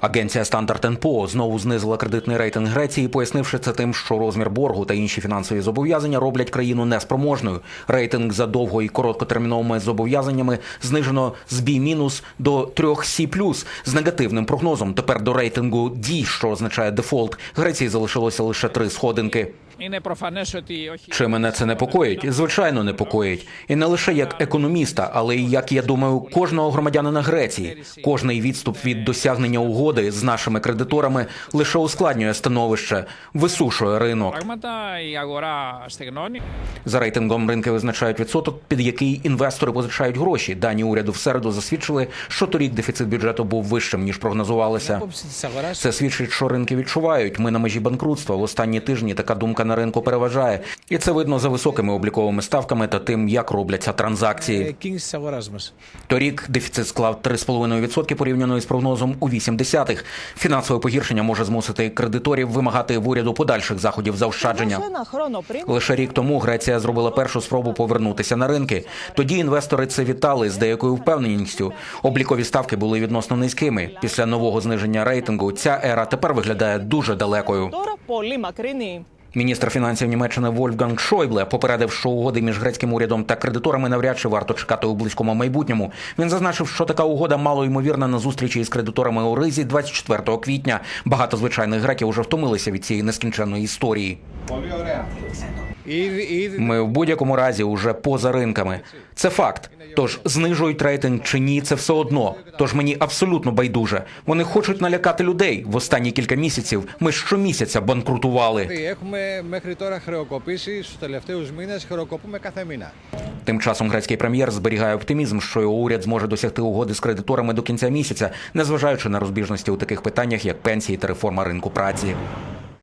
Агенція Standard Poor's знову знизила кредитний рейтинг Греції, пояснивши це тим, що розмір боргу та інші фінансові зобов'язання роблять країну неспроможною. Рейтинг за довго і короткотерміновими зобов'язаннями знижено з B- до 3C+, з негативним прогнозом. Тепер до рейтингу D, що означає дефолт, Греції залишилося лише три сходинки. Είναι προφανές ότι όχι. Чи мене це непокоїть? Звичайно, непокоїть. І не лише як економіста, але й як я думаю, кожного громадянина Греції. Кожний відступ від досягнення угоди з нашими кредиторами лише ускладнює становище, висушує ринок. Πράγματα η αγορά στεγνώνει. За рейтингом ринки визначають відсоток, під який інвестори позичають гроші. Дані уряду в середу засвідчили, що торік дефіцит бюджету був вищим ніж прогнозувалося. άποψη της αγοράς Це свідчить, що ринки відчувають. Ми на межі банкрутства. В останні тижні така думка на ринку переважає, і це видно за високими обліковими ставками та тим, як робляться транзакції. Торік дефіцит склав 3,5% порівняно із прогнозом у 80-х. Фінансове погіршення може змусити кредиторів вимагати в уряду подальших заходів заощадження. Лише рік тому Греція зробила першу спробу повернутися на ринки. Тоді інвестори це вітали з деякою впевненістю. Облікові ставки були відносно низькими. Після нового зниження рейтингу ця ера тепер виглядає дуже далекою. Міністр фінансів Німеччини Вольфганг Шойбле попередив, що угоди між грецьким урядом та кредиторами навряд чи варто чекати у близькому майбутньому. Він зазначив, що така угода мало ймовірна на зустрічі із кредиторами у Ризі 24 квітня. Багато звичайних греків уже втомилися від цієї нескінченної історії. Ми в будь-якому разі уже поза ринками. Це факт. Тож знижують рейтинг чи ні, це все одно. Тож мені абсолютно байдуже. Вони хочуть налякати людей в останні кілька місяців. Ми щомісяця банкрутували. Тим часом грецький прем'єр зберігає оптимізм, що його уряд зможе досягти угоди з кредиторами до кінця місяця, незважаючи на розбіжності у таких питаннях, як пенсії та реформа ринку праці.